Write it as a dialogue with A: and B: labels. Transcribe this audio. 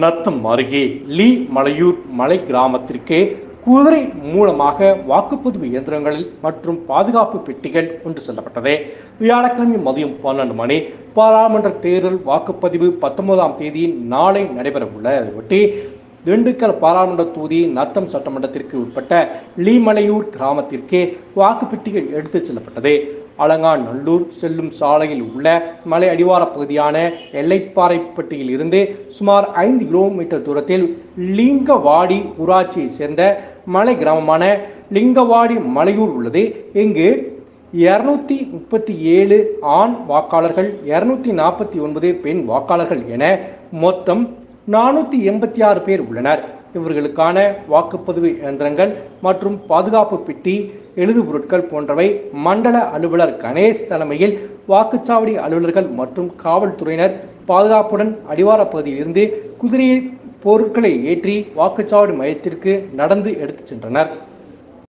A: நத்தம் அருகே லீ மலையூர் மலை கிராமத்திற்கு குதிரை மூலமாக வாக்குப்பதிவு இயந்திரங்களில் மற்றும் பாதுகாப்பு பெட்டிகள் கொண்டு செல்லப்பட்டது. வியாழக்கிழமை மதியம் பன்னெண்டு மணி பாராளுமன்ற தேர்தல் வாக்குப்பதிவு பத்தொன்பதாம் தேதி நாளை நடைபெற ஒட்டி திண்டுக்கல் பாராளுமன்ற தொகுதி நத்தம் சட்டமன்றத்திற்கு உட்பட்ட லீமலையூர் கிராமத்திற்கு வாக்குப்பெட்டிகள் எடுத்துச் செல்லப்பட்டது. அலங்காநல்லூர் செல்லும் சாலையில் உள்ள மலை அடிவார பகுதியான எல்லைப்பாறைப்பட்டியில் இருந்து சுமார் ஐந்து கிலோமீட்டர் தூரத்தில் லிங்கவாடி ஊராட்சியை சேர்ந்த மலை கிராமமான லிங்கவாடி மலையூர் உள்ளது. இங்கு இருநூத்தி முப்பத்தி ஏழு ஆண் வாக்காளர்கள் இருநூத்தி நாற்பத்தி ஒன்பது பெண் வாக்காளர்கள் என மொத்தம் நானூற்றி எண்பத்தி ஆறு பேர் உள்ளனர். இவர்களுக்கான வாக்குப்பதிவு இயந்திரங்கள் மற்றும் பாதுகாப்பு பெட்டி எழுது பொருட்கள் போன்றவை மண்டல அலுவலர் கணேஷ் தலைமையில் வாக்குச்சாவடி அலுவலர்கள் மற்றும் காவல்துறையினர் பாதுகாப்புடன் அடிவார பகுதியிலிருந்து குதிரையில் பொருட்களை ஏற்றி வாக்குச்சாவடி மையத்திற்கு நடந்து எடுத்துச் சென்றனர்.